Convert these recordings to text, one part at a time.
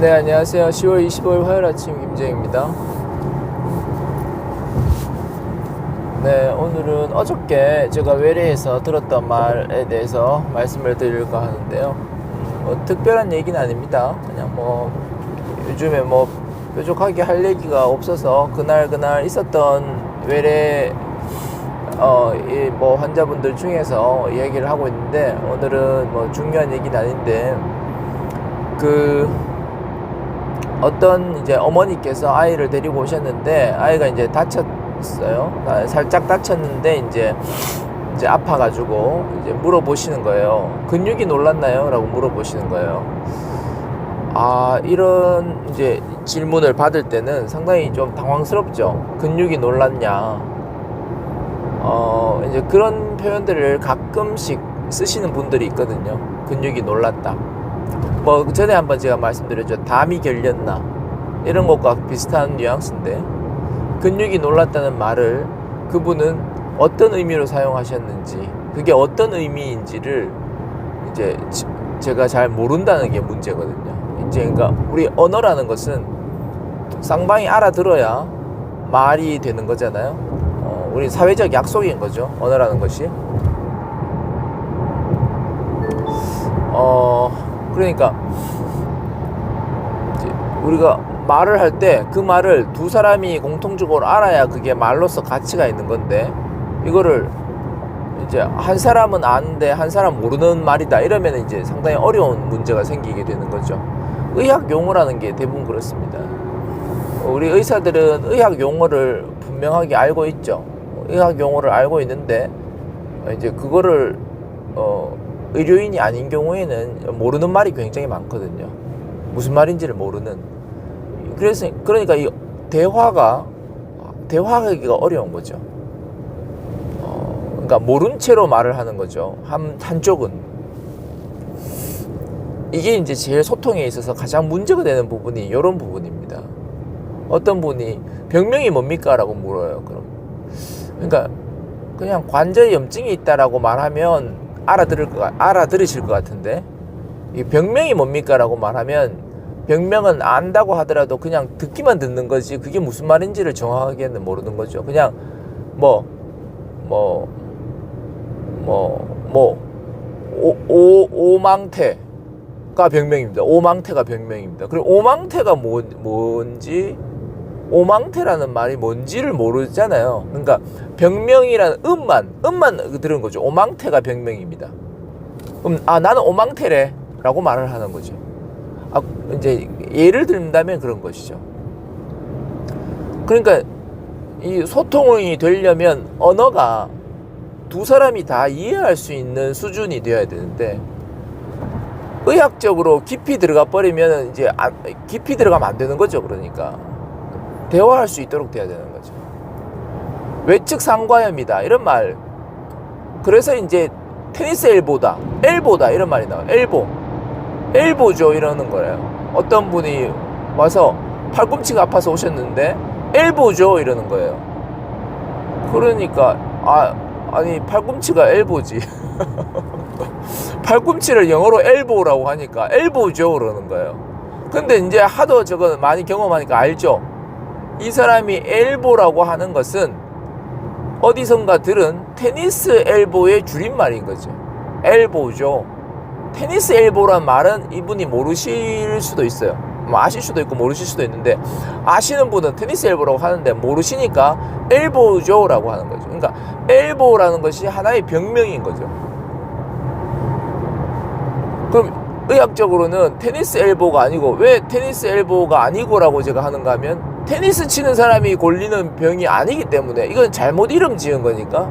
네, 안녕하세요. 10월 25일 화요일 아침 김재입니다. 네, 오늘은 어저께 제가 외래에서 들었던 말에 대해서 말씀을 드릴까 하는데요. 음, 뭐 특별한 얘기는 아닙니다. 그냥 뭐 요즘에 뭐 뾰족하게 할 얘기가 없어서 그날 그날 있었던 외래 어, 이 뭐 환자분들 중에서 얘기를 하고 있는데 오늘은 뭐 중요한 얘기는 아닌데 그 어떤 이제 어머니께서 아이를 데리고 오셨는데 아이가 이제 다쳤어요. 아, 살짝 다쳤는데 이제 이제 아파가지고 이제 물어보시는 거예요. 근육이 놀랐나요?라고 물어보시는 거예요. 아 이런 이제 질문을 받을 때는 상당히 좀 당황스럽죠. 근육이 놀랐냐? 어 이제 그런 표현들을 가끔씩 쓰시는 분들이 있거든요. 근육이 놀랐다. 뭐 전에 한번 제가 말씀드렸죠. 담이 결렸나 이런 것과 비슷한 뉘앙스인데 근육이 놀랐다는 말을 그분은 어떤 의미로 사용하셨는지 그게 어떤 의미인지를 이제 지- 제가 잘 모른다는 게 문제거든요. 이제 그러니까 우리 언어라는 것은 쌍방이 알아들어야 말이 되는 거잖아요. 어, 우리 사회적 약속인 거죠. 언어라는 것이. 어, 그러니까 우리가 말을 할 때 그 말을 두 사람이 공통적으로 알아야 그게 말로서 가치가 있는 건데 이거를 이제 한 사람은 아는데 한 사람 모르는 말이다 이러면 이제 상당히 어려운 문제가 생기게 되는 거죠. 의학 용어라는 게 대부분 그렇습니다. 우리 의사들은 의학 용어를 분명하게 알고 있죠. 의학 용어를 알고 있는데 이제 그거를 어, 의료인이 아닌 경우에는 모르는 말이 굉장히 많거든요. 무슨 말인지를 모르는. 그래서 그러니까 이 대화가 대화하기가 어려운 거죠. 어, 그러니까 모른 채로 말을 하는 거죠. 한 한쪽은 이게 이제 제일 소통에 있어서 가장 문제가 되는 부분이 이런 부분입니다. 어떤 분이 병명이 뭡니까라고 물어요. 그럼 그러니까 그냥 관절 염증이 있다라고 말하면 알아들을 거 알아들으실 것 같은데 이 병명이 뭡니까라고 말하면 병명은 안다고 하더라도 그냥 듣기만 듣는 거지 그게 무슨 말인지를 정확하게는 모르는 거죠. 그냥 뭐 뭐 뭐 뭐 오 오망태가 병명입니다. 오망태가 병명입니다. 그리고 오망태가 뭐, 뭔지 오망태라는 말이 뭔지를 모르잖아요. 그러니까 병명이라는 음만 음만 들은 거죠. 오망태가 병명입니다. 그럼 아 나는 오망태래 라고 말을 하는 거죠. 아 이제 예를 든다면 그런 것이죠. 그러니까 이 소통이 되려면 언어가 두 사람이 다 이해할 수 있는 수준이 되어야 되는데 의학적으로 깊이 들어가 버리면 이제 안- 깊이 들어가면 안 되는 거죠. 그러니까 대화할 수 있도록 돼야 되는 거죠. 외측 상과염이다 이런 말. 그래서 이제 테니스 엘보다 엘보다 이런 말이 나와요. 엘보 엘보죠 이러는 거예요. 어떤 분이 와서 팔꿈치가 아파서 오셨는데 엘보죠 이러는 거예요. 그러니까 아 아니 팔꿈치가 엘보지. 팔꿈치를 영어로 엘보라고 하니까 엘보죠 그러는 거예요. 근데 이제 하도 저거 많이 경험하니까 알죠. 이 사람이 엘보라고 하는 것은 어디선가 들은 테니스 엘보의 줄임말인 거죠. 엘보죠. 테니스 엘보란 말은 이분이 모르실 수도 있어요. 뭐 아실 수도 있고 모르실 수도 있는데 아시는 분은 테니스 엘보라고 하는데 모르시니까 엘보죠라고 하는 거죠. 그러니까 엘보라는 것이 하나의 병명인 거죠. 그럼 의학적으로는 테니스 엘보가 아니고 왜 테니스 엘보가 아니고라고 제가 하는가 하면 테니스 치는 사람이 걸리는 병이 아니기 때문에 이건 잘못 이름 지은 거니까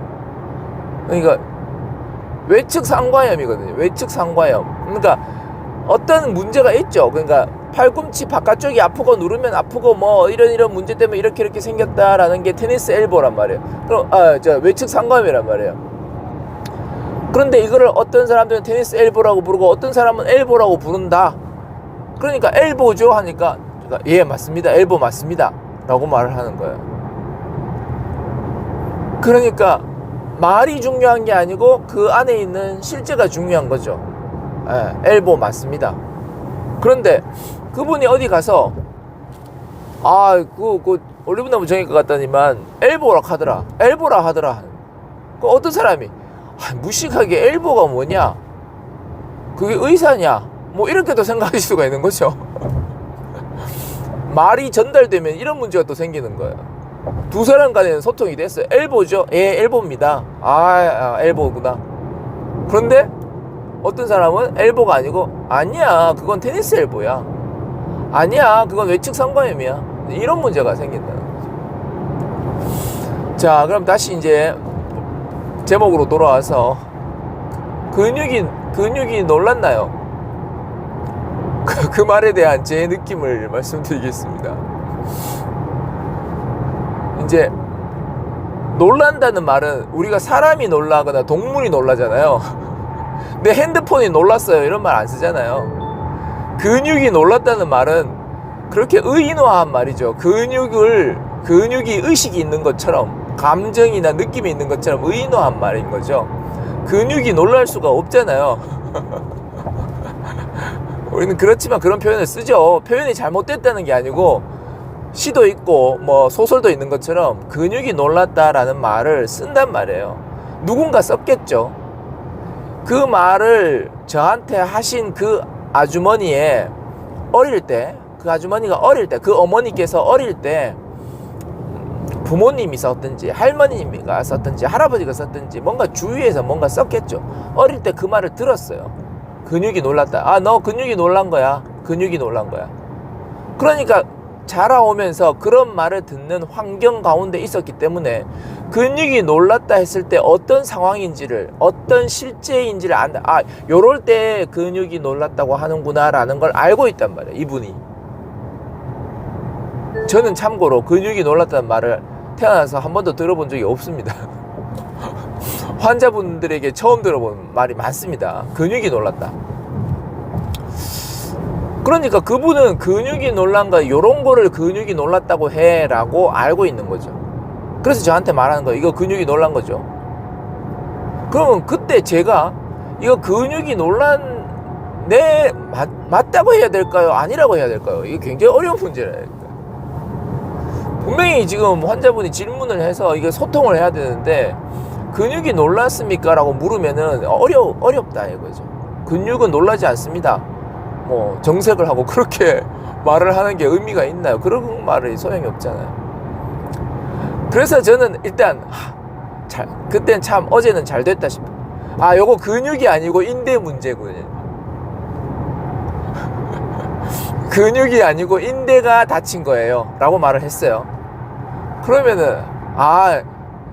그러니까 외측 상과염이거든요. 외측 상과염. 그러니까 어떤 문제가 있죠. 그러니까 팔꿈치 바깥쪽이 아프고 누르면 아프고 뭐 이런 이런 문제 때문에 이렇게 이렇게 생겼다라는 게 테니스 엘보란 말이에요. 그럼 아저 외측 상과염이란 말이에요. 그런데 이거를 어떤 사람들은 테니스 엘보라고 부르고 어떤 사람은 엘보라고 부른다. 그러니까 엘보죠 하니까 제가 예 맞습니다. 엘보 맞습니다. 라고 말을 하는 거예요. 그러니까 말이 중요한 게 아니고 그 안에 있는 실제가 중요한 거죠. 예, 엘보 맞습니다. 그런데 그분이 어디 가서 아그 그 올리브나무 정일 것 같다니만 엘보라 하더라 엘보라 하더라 그 어떤 사람이 아, 무식하게 엘보가 뭐냐 그게 의사냐 뭐 이렇게도 생각할 수가 있는 거죠 말이 전달되면 이런 문제가 또 생기는 거예요. 두 사람 간에는 소통이 됐어요. 엘보죠? 예 엘보입니다. 아, 아 엘보구나. 그런데 어떤 사람은 엘보가 아니고 아니야 그건 테니스 엘보야. 아니야 그건 외측 상관염이야. 이런 문제가 생긴다는 거죠. 자 그럼 다시 이제 제목으로 돌아와서 근육이 근육이 놀랐나요? 그, 그 말에 대한 제 느낌을 말씀드리겠습니다. 이제 놀란다는 말은 우리가 사람이 놀라거나 동물이 놀라잖아요. 내 핸드폰이 놀랐어요. 이런 말 안 쓰잖아요. 근육이 놀랐다는 말은 그렇게 의인화한 말이죠. 근육을 근육이 의식이 있는 것처럼 감정이나 느낌이 있는 것처럼 의인화한 말인 거죠. 근육이 놀랄 수가 없잖아요. 우리는 그렇지만 그런 표현을 쓰죠. 표현이 잘못됐다는 게 아니고 시도 있고 뭐 소설도 있는 것처럼 근육이 놀랐다라는 말을 쓴단 말이에요. 누군가 썼겠죠. 그 말을 저한테 하신 그 아주머니의 어릴 때, 그 아주머니가 어릴 때, 그 어머니께서 어릴 때 부모님이 썼든지 할머니가 썼든지 할아버지가 썼든지 뭔가 주위에서 뭔가 썼겠죠. 어릴 때 그 말을 들었어요. 근육이 놀랐다. 아, 너 근육이 놀란 거야. 근육이 놀란 거야. 그러니까 자라오면서 그런 말을 듣는 환경 가운데 있었기 때문에 근육이 놀랐다 했을 때 어떤 상황인지를 어떤 실제인지를 안다. 아, 요럴 때 근육이 놀랐다고 하는구나라는 걸 알고 있단 말이에요. 이분이. 저는 참고로 근육이 놀랐다는 말을 태어나서 한 번도 들어본 적이 없습니다. 환자분들에게 처음 들어본 말이 많습니다. 근육이 놀랐다. 그러니까 그분은 근육이 놀란가 요런 거를 근육이 놀랐다고 해라고 알고 있는 거죠. 그래서 저한테 말하는 거 이거 근육이 놀란 거죠. 그러면 그때 제가 이거 근육이 놀란 내 맞, 맞다고 해야 될까요? 아니라고 해야 될까요? 이게 굉장히 어려운 문제라니까. 분명히 지금 환자분이 질문을 해서 이게 소통을 해야 되는데 근육이 놀랐습니까? 라고 물으면은 어려, 어렵다 이거죠. 근육은 놀라지 않습니다. 뭐 정색을 하고 그렇게 말을 하는 게 의미가 있나요? 그런 말이 소용이 없잖아요. 그래서 저는 일단 하, 잘 그땐 참 어제는 잘 됐다 싶어. 아, 요거 근육이 아니고 인대 문제군요. 근육이 아니고 인대가 다친 거예요. 라고 말을 했어요. 그러면은, 아,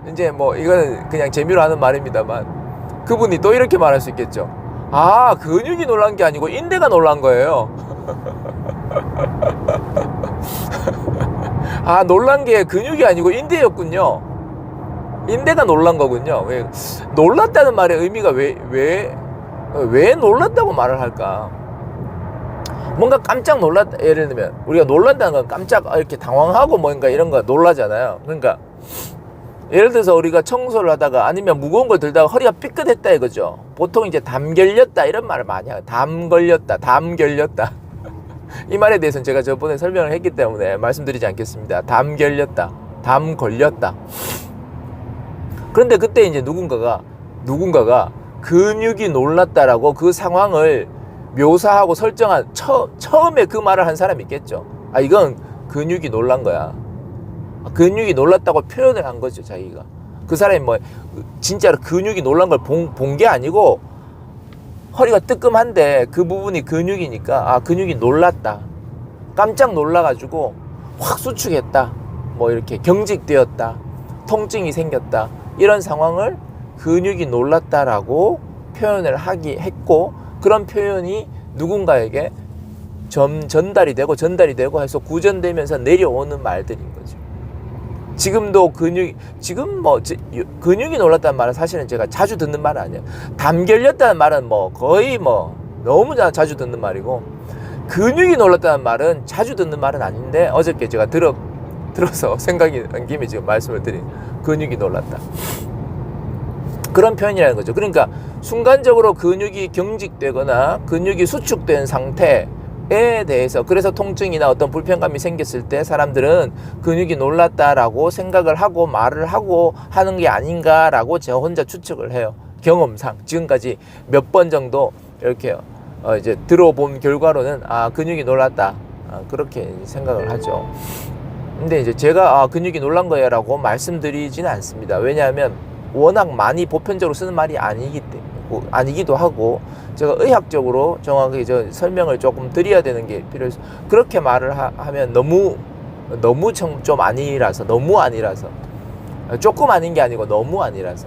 이제 뭐, 이거는 그냥 재미로 하는 말입니다만, 그분이 또 이렇게 말할 수 있겠죠. 아, 근육이 놀란 게 아니고 인대가 놀란 거예요. 아, 놀란 게 근육이 아니고 인대였군요. 인대가 놀란 거군요. 왜, 놀랐다는 말의 의미가 왜, 왜, 왜 놀랐다고 말을 할까? 뭔가 깜짝 놀랐다. 예를 들면, 우리가 놀란다는 건 깜짝 이렇게 당황하고 뭔가 이런 거 놀라잖아요. 그러니까, 예를 들어서 우리가 청소를 하다가 아니면 무거운 걸 들다가 허리가 삐끗했다 이거죠. 보통 이제 담 결렸다 이런 말을 많이 해요. 담 걸렸다, 담 결렸다. 이 말에 대해서는 제가 저번에 설명을 했기 때문에 말씀드리지 않겠습니다. 담 결렸다, 담 걸렸다. 그런데 그때 이제 누군가가 누군가가 근육이 놀랐다라고 그 상황을 묘사하고 설정한 처, 처음에 그 말을 한 사람이 있겠죠. 아 이건 근육이 놀란 거야. 근육이 놀랐다고 표현을 한 거죠 자기가. 그 사람이 뭐 진짜로 근육이 놀란 걸 본 게 아니고 허리가 뜨끔한데 그 부분이 근육이니까 아 근육이 놀랐다. 깜짝 놀라가지고 확 수축했다. 뭐 이렇게 경직되었다. 통증이 생겼다. 이런 상황을 근육이 놀랐다라고 표현을 하기 했고 그런 표현이 누군가에게 전, 전달이 되고 전달이 되고 해서 구전되면서 내려오는 말들인 거죠. 지금도 근육 지금 뭐 지, 근육이 놀랐다는 말은 사실은 제가 자주 듣는 말은 아니에요. 담 결렸다는 말은 뭐 거의 뭐 너무 자, 자주 듣는 말이고 근육이 놀랐다는 말은 자주 듣는 말은 아닌데 어저께 제가 들어 들어서 생각이 난 김에 지금 말씀을 드린 근육이 놀랐다. 그런 표현이라는 거죠. 그러니까 순간적으로 근육이 경직되거나 근육이 수축된 상태 에 근육에 대해서 그래서 통증이나 어떤 불편감이 생겼을 때 사람들은 근육이 놀랐다라고 생각을 하고 말을 하고 하는 게 아닌가라고 제가 혼자 추측을 해요. 경험상 지금까지 몇 번 정도 이렇게 어 이제 들어본 결과로는 아 근육이 놀랐다 아, 그렇게 생각을 하죠. 근데 이제 제가 아, 근육이 놀란 거야라고 말씀드리지는 않습니다. 왜냐하면 워낙 많이 보편적으로 쓰는 말이 아니기 때문에 고- 아니기도 하고 제가 의학적으로 정확하게 저 설명을 조금 드려야 되는 게 필요해서 그렇게 말을 하, 면 너무 너무 좀, 좀 아니라서 너무 아니라서 조금 아닌 게 아니고 너무 아니라서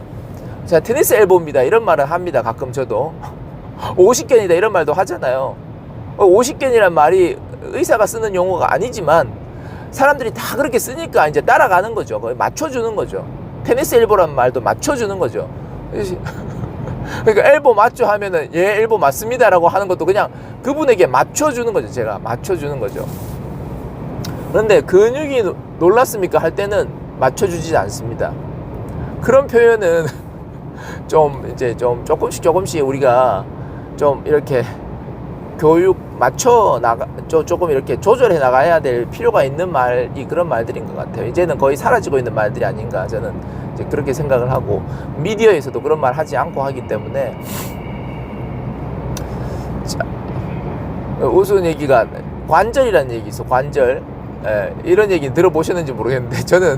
자 테니스 엘보입니다 이런 말을 합니다 가끔 저도 50견이다 이런 말도 하잖아요 50견이란 말이 의사가 쓰는 용어가 아니지만 사람들이 다 그렇게 쓰니까 이제 따라가는 거죠. 맞춰주는 거죠. 테니스 엘보란 말도 맞춰주는 거죠. 그러니까 엘보 맞죠 하면은 예 엘보 맞습니다라고 하는 것도 그냥 그분에게 맞춰주는 거죠. 제가 맞춰주는 거죠. 그런데 근육이 노- 놀랐습니까 할 때는 맞춰주지 않습니다. 그런 표현은 좀 이제 좀 조금씩 조금씩 우리가 좀 이렇게 교육 맞춰 나가 조- 조금 이렇게 조절해 나가야 될 필요가 있는 말이 그런 말들인 것 같아요. 이제는 거의 사라지고 있는 말들이 아닌가 저는 이제 그렇게 생각을 하고 미디어에서도 그런 말 하지 않고 하기 때문에 자, 우스운 얘기가 관절이라는 얘기 있어 관절. 예, 이런 얘기 들어보셨는지 모르겠는데 저는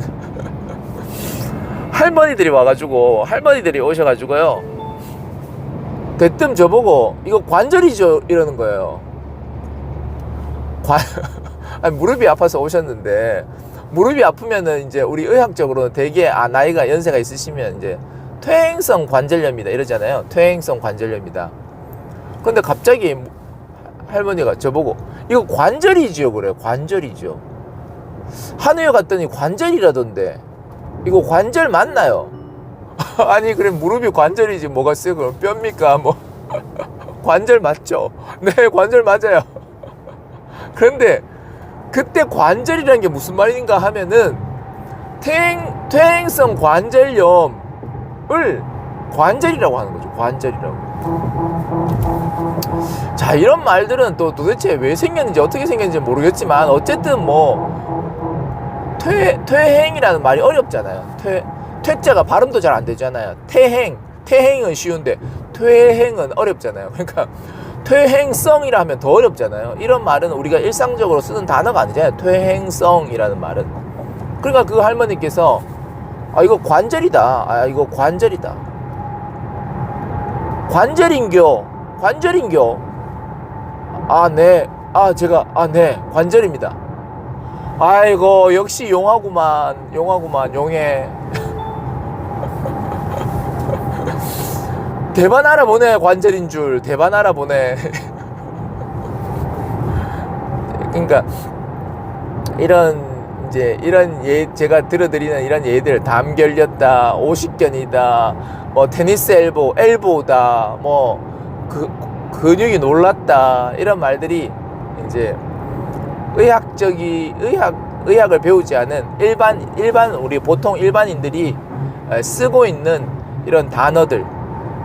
할머니들이 와가지고 할머니들이 오셔가지고요. 대뜸 저보고 이거 관절이죠? 이러는 거예요. 관 아니, 무릎이 아파서 오셨는데 무릎이 아프면은 이제 우리 의학적으로 되게 아 나이가 연세가 있으시면 이제 퇴행성 관절염이다 이러잖아요. 퇴행성 관절염이다. 근데 갑자기 할머니가 저보고 이거 관절이지요 그래요. 관절이죠. 한의원 갔더니 관절이라던데 이거 관절 맞나요? 아니 그래 무릎이 관절이지 뭐가 쓰 그럼 뼈입니까 뭐 관절 맞죠 네 관절 맞아요 그런데 그때 관절이라는 게 무슨 말인가 하면은 퇴행, 퇴행성 관절염을 관절이라고 하는 거죠 관절이라고 자 이런 말들은 또 도대체 왜 생겼는지 어떻게 생겼는지 모르겠지만 어쨌든 뭐 퇴, 퇴행이라는 말이 어렵잖아요 퇴, 퇴자가 발음도 잘 안 되잖아요. 퇴행, 퇴행은 쉬운데 퇴행은 어렵잖아요. 그러니까 퇴행성이라 하면 더 어렵잖아요. 이런 말은 우리가 일상적으로 쓰는 단어가 아니잖아요. 퇴행성이라는 말은. 그러니까 그 할머니께서 아 이거 관절이다. 아 이거 관절이다. 관절인교, 관절인교. 아 네, 아 제가 아 네 관절입니다. 아이고 역시 용하구만, 용하구만, 용해. 대반 알아보네 관절인 줄. 대반 알아보네 그러니까 이런 이제 이런 예 제가 들어드리는 이런 예들 담 결렸다 오십견이다 뭐 테니스 엘보 엘보다 뭐 그 근육이 놀랐다 이런 말들이 이제 의학적이 의학 의학을 배우지 않은 일반 일반 우리 보통 일반인들이 에, 쓰고 있는 이런 단어들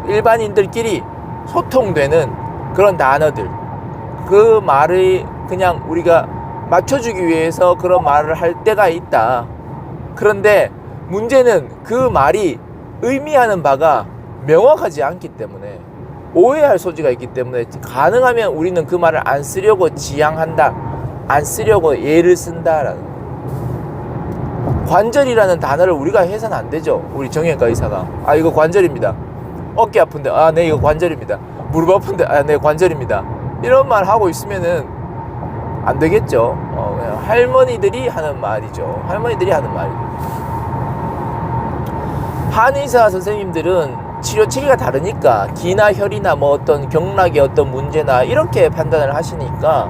일반인들끼리 소통되는 그런 단어들 그 말을 그냥 우리가 맞춰주기 위해서 그런 말을 할 때가 있다. 그런데 문제는 그 말이 의미하는 바가 명확하지 않기 때문에 오해할 소지가 있기 때문에 가능하면 우리는 그 말을 안 쓰려고 지향한다. 안 쓰려고 예를 쓴다라는 관절이라는 단어를 우리가 해서는 안 되죠. 우리 정형외과 의사가 아 이거 관절입니다. 어깨 아픈데 아 네 이거 관절입니다. 무릎 아픈데 아 네 관절입니다. 이런 말 하고 있으면은 안 되겠죠. 어, 그냥 할머니들이 하는 말이죠. 할머니들이 하는 말이죠. 한의사 선생님들은 치료 체계가 다르니까 기나 혈이나 뭐 어떤 경락의 어떤 문제나 이렇게 판단을 하시니까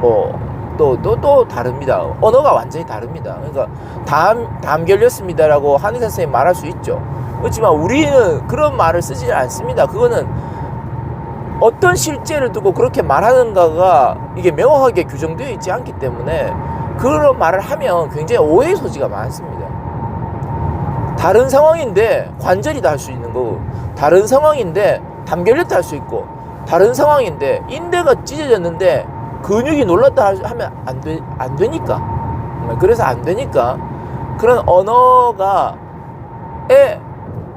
뭐 또 또또 다릅니다. 언어가 완전히 다릅니다. 그러니까 담, 담 결렸습니다라고 한의사 선생님 말할 수 있죠. 그렇지만 우리는 그런 말을 쓰지 않습니다. 그거는 어떤 실제를 두고 그렇게 말하는가가 이게 명확하게 규정되어 있지 않기 때문에 그런 말을 하면 굉장히 오해 소지가 많습니다. 다른 상황인데 관절이다 할 수 있는 거고 다른 상황인데 담결렸다 할 수 있고 다른 상황인데 인대가 찢어졌는데 근육이 놀랐다 하- 하면 안, 되, 안 되니까. 음, 그래서 안 되니까 그런 언어가 에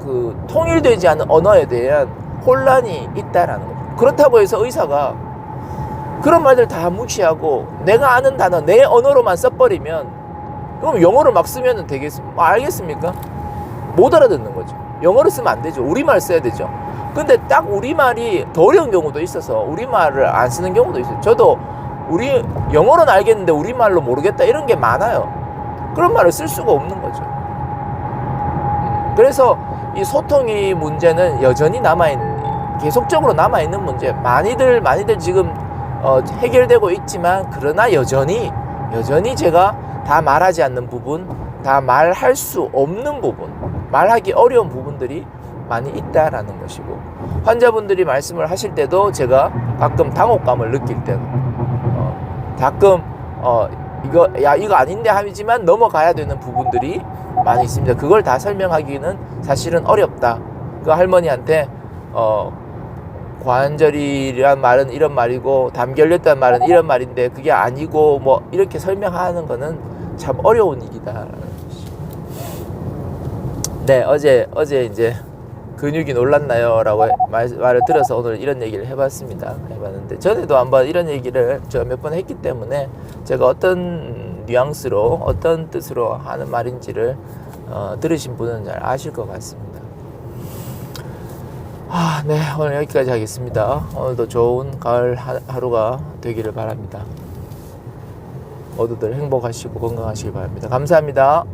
그 통일되지 않은 언어에 대한 혼란이 있다라는 거죠. 그렇다고 해서 의사가 그런 말들 다 무시하고 내가 아는 단어 내 언어로만 써버리면 그럼 영어를 막 쓰면 되겠습니까? 뭐 알겠습니까? 못 알아듣는 거죠. 영어를 쓰면 안 되죠. 우리말 써야 되죠. 근데 딱 우리말이 더 어려운 경우도 있어서 우리말을 안 쓰는 경우도 있어요. 저도 우리 영어로는 알겠는데 우리말로 모르겠다 이런 게 많아요. 그런 말을 쓸 수가 없는 거죠. 음, 그래서 이 소통이 문제는 여전히 남아있는, 계속적으로 남아있는 문제. 많이들, 많이들 지금 어, 해결되고 있지만, 그러나 여전히, 여전히 제가 다 말하지 않는 부분, 다 말할 수 없는 부분, 말하기 어려운 부분들이 많이 있다라는 것이고, 환자분들이 말씀을 하실 때도 제가 가끔 당혹감을 느낄 때가, 어, 가끔, 어, 이거, 야, 이거 아닌데 하지만 넘어가야 되는 부분들이 많이 있습니다. 그걸 다 설명하기는 사실은 어렵다. 그 할머니한테, 어, 관절이란 말은 이런 말이고 담결렸다는 말은 이런 말인데 그게 아니고 뭐 이렇게 설명하는 거는 참 어려운 일이다. 네, 어제 어제 이제 근육이 놀랐나요 라고 말, 말을 들어서 오늘 이런 얘기를 해봤습니다. 해봤는데 전에도 한번 이런 얘기를 제가 몇 번 했기 때문에 제가 어떤 뉘앙스로 어떤 뜻으로 하는 말인지를 어, 들으신 분은 잘 아실 것 같습니다. 아, 네, 오늘 여기까지 하겠습니다. 오늘도 좋은 가을 하, 하루가 되기를 바랍니다. 모두들 행복하시고 건강하시기 바랍니다. 감사합니다.